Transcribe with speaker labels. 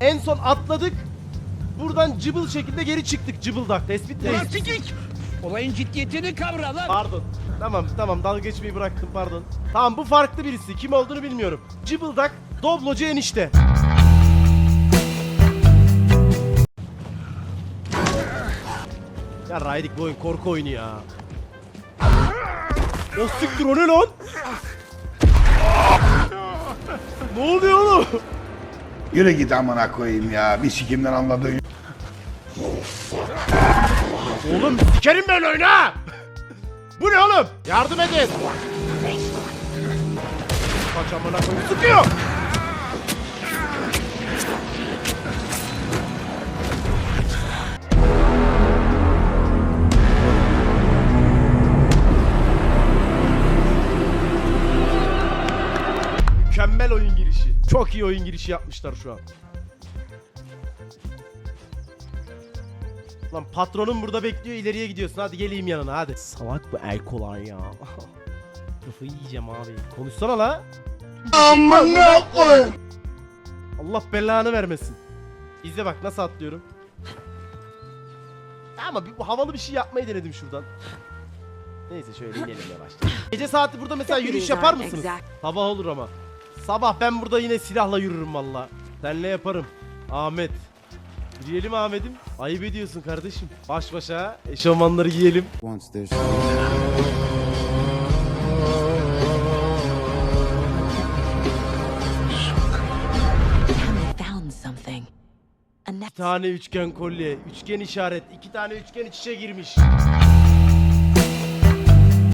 Speaker 1: En son atladık. Buradan cıbıl şekilde geri çıktık cıbıldak. Tespit
Speaker 2: Ulan sikik! Olayın ciddiyetini kavra lan.
Speaker 1: Pardon. Tamam tamam dalga geçmeyi bıraktım pardon. Tamam bu farklı birisi. Kim olduğunu bilmiyorum. Cıbıldak Doblocu enişte. Ya Raydik bu oyun korku oyunu ya. O siktir o ne lan? ne oluyor oğlum?
Speaker 3: Yürü git amına koyayım ya. Bir sikimden anladın.
Speaker 1: Oğlum sikerim ben oyunu ha! Bu ne oğlum? Yardım edin! Kaç amına koyayım sıkıyor! Mükemmel oyun girişi. Çok iyi oyun girişi yapmışlar şu an. Lan patronun burada bekliyor ileriye gidiyorsun hadi geleyim yanına hadi. Salak bu Erkolar ya. Kafayı yiyeceğim abi. Konuşsana la.
Speaker 3: Amına koyayım.
Speaker 1: Allah belanı vermesin. İzle bak nasıl atlıyorum. Ama bir, bu havalı bir şey yapmayı denedim şuradan. Neyse şöyle inelim yavaşça. Gece saati burada mesela yürüyüş yapar mısınız? Sabah olur ama. Sabah ben burada yine silahla yürürüm valla. Senle yaparım. Ahmet. Yürüyelim Ahmet'im. Ayıp ediyorsun kardeşim. Baş başa eşofmanları giyelim. Bir tane üçgen kolye, üçgen işaret, iki tane üçgen iç içe girmiş.